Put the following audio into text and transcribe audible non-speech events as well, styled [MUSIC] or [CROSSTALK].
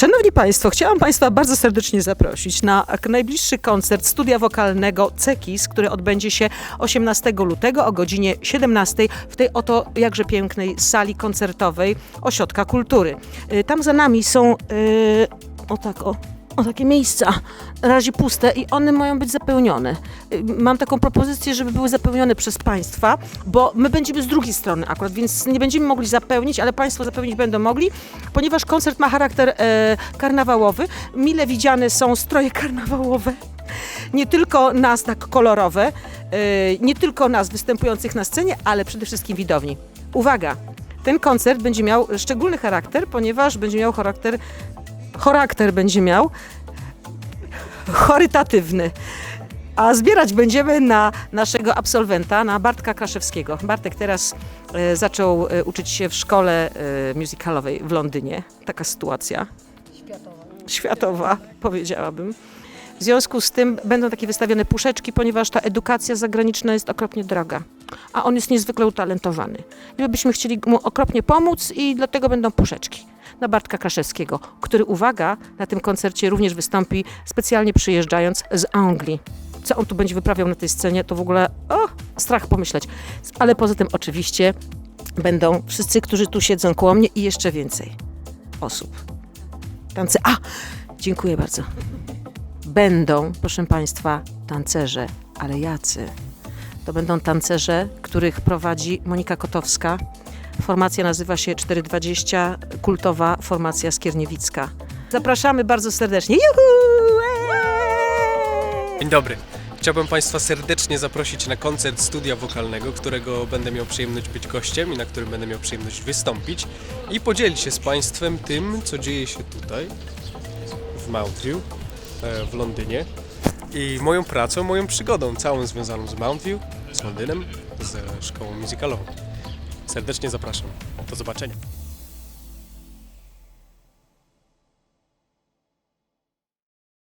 Szanowni Państwo, chciałam Państwa bardzo serdecznie zaprosić na najbliższy koncert studia wokalnego CEKIS, który odbędzie się 18 lutego o godzinie 17 w tej oto jakże pięknej sali koncertowej Ośrodka Kultury. Y, Tam za nami są, y, o tak, o, o takie miejsca, razie puste i one mają być zapełnione. Y, Mam taką propozycję, żeby były zapełnione przez Państwa, bo my będziemy z drugiej strony akurat, więc nie będziemy mogli zapełnić, ale Państwo zapełnić będą mogli, ponieważ koncert ma charakter e, karnawałowy. Mile widziane są stroje [LAUGHS] karnawałowe. Nie tylko nas tak kolorowe, e, nie tylko nas występujących na scenie, ale przede wszystkim widowni. Uwaga! Ten koncert będzie miał szczególny charakter, ponieważ będzie miał charakter, charakter będzie miał charytatywny. A zbierać będziemy na naszego absolwenta, na Bartka Kraszewskiego. Bartek teraz e, zaczął e, uczyć się w szkole e, musicalowej w Londynie. Taka sytuacja. Światowa. Światowa, powiedziałabym. W związku z tym będą takie wystawione puszeczki, ponieważ ta edukacja zagraniczna jest okropnie droga, a on jest niezwykle utalentowany. I my byśmy chcieli mu okropnie pomóc i dlatego będą puszeczki na Bartka Kraszewskiego, który, uwaga, na tym koncercie również wystąpi specjalnie przyjeżdżając z Anglii. Co on tu będzie wyprawiał na tej scenie, to w ogóle o, strach pomyśleć. Ale poza tym oczywiście będą wszyscy, którzy tu siedzą koło mnie i jeszcze więcej osób. Tance... A! Dziękuję bardzo. Będą, proszę Państwa, tancerze, ale jacy? To będą tancerze, których prowadzi Monika Kotowska. Formacja nazywa się 420, kultowa formacja skierniewicka. Zapraszamy bardzo serdecznie. Juhu! Eee! Dzień dobry. Chciałbym Państwa serdecznie zaprosić na koncert studia wokalnego, którego będę miał przyjemność być gościem i na którym będę miał przyjemność wystąpić i podzielić się z Państwem tym, co dzieje się tutaj, w Mountview, w Londynie i moją pracą, moją przygodą całą związaną z Mountview, z Londynem, ze szkołą musicalową. Serdecznie zapraszam. Do zobaczenia.